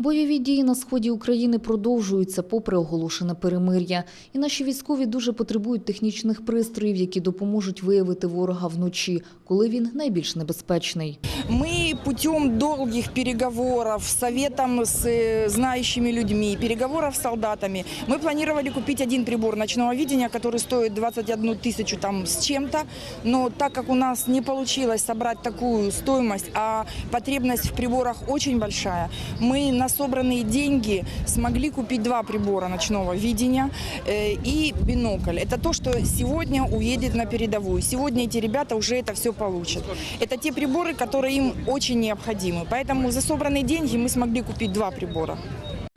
Бойові дії на сході України продовжуються попри оголошене перемир'я. І наші військові дуже потребують технічних пристроїв, які допоможуть виявити ворога вночі, коли він найбільш небезпечний. Мы путем долгих переговоров, советом с э, знающими людьми, переговоров с солдатами, мы планировали купить один прибор ночного видения, который стоит 21 тысячу там с чем-то. Но так как у нас не получилось собрать такую стоимость, а потребность в приборах очень большая, мы на собранные деньги смогли купить два прибора ночного видения э, и бинокль. Это то, что сегодня уедет на передовую. Сегодня эти ребята уже это все получат. Это те приборы, которые им очень необходимы. Поэтому за собранные деньги мы смогли купить два прибора.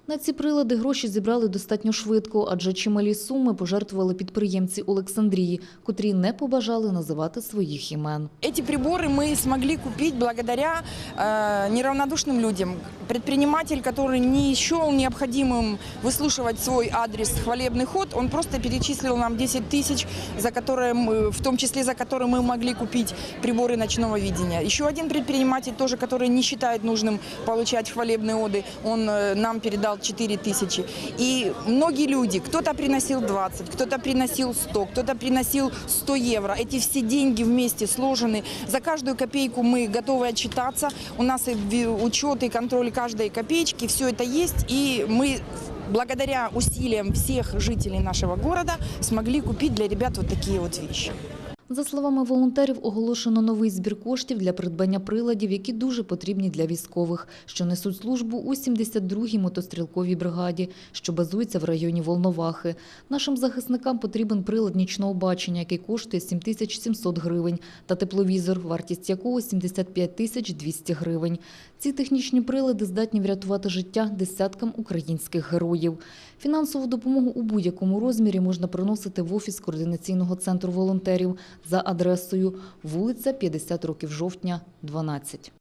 На ці прилади гроші зібрали достатньо швидко, адже чималі суми пожертвували підприємці Олександрії, котрі не побажали називати своїх імен. Эти приборы мы смогли купить благодаря э, неравнодушным людям. Предприниматель, который не счел необходимым выслушивать свой адрес хвалебный ход, он просто перечислил нам 10 тысяч, за которые мы, в том числе за которые мы могли купить приборы ночного видения. Еще один предприниматель, тоже, который не считает нужным получать хвалебные оды, он э, нам передал 4 тысячи. И многие люди, кто-то приносил 20, кто-то приносил 100, кто-то приносил 100 евро. Эти все деньги вместе сложены. За каждую копейку мы готовы отчитаться. У нас и учет, и контроль каждой копеечки. Все это есть. И мы благодаря усилиям всех жителей нашего города смогли купить для ребят вот такие вот вещи. За словами волонтерів, оголошено новий збір коштів для придбання приладів, які дуже потрібні для військових, що несуть службу у 72-й мотострілковій бригаді, що базується в районі Волновахи. Нашим захисникам потрібен прилад нічного бачення, який коштує 7700 гривень, та тепловізор, вартість якого 75 тисяч 200 гривень. Ці технічні прилади здатні врятувати життя десяткам українських героїв. Фінансову допомогу у будь-якому розмірі можна приносити в офіс координаційного центру волонтерів за адресою вулиця 50 років жовтня, 12.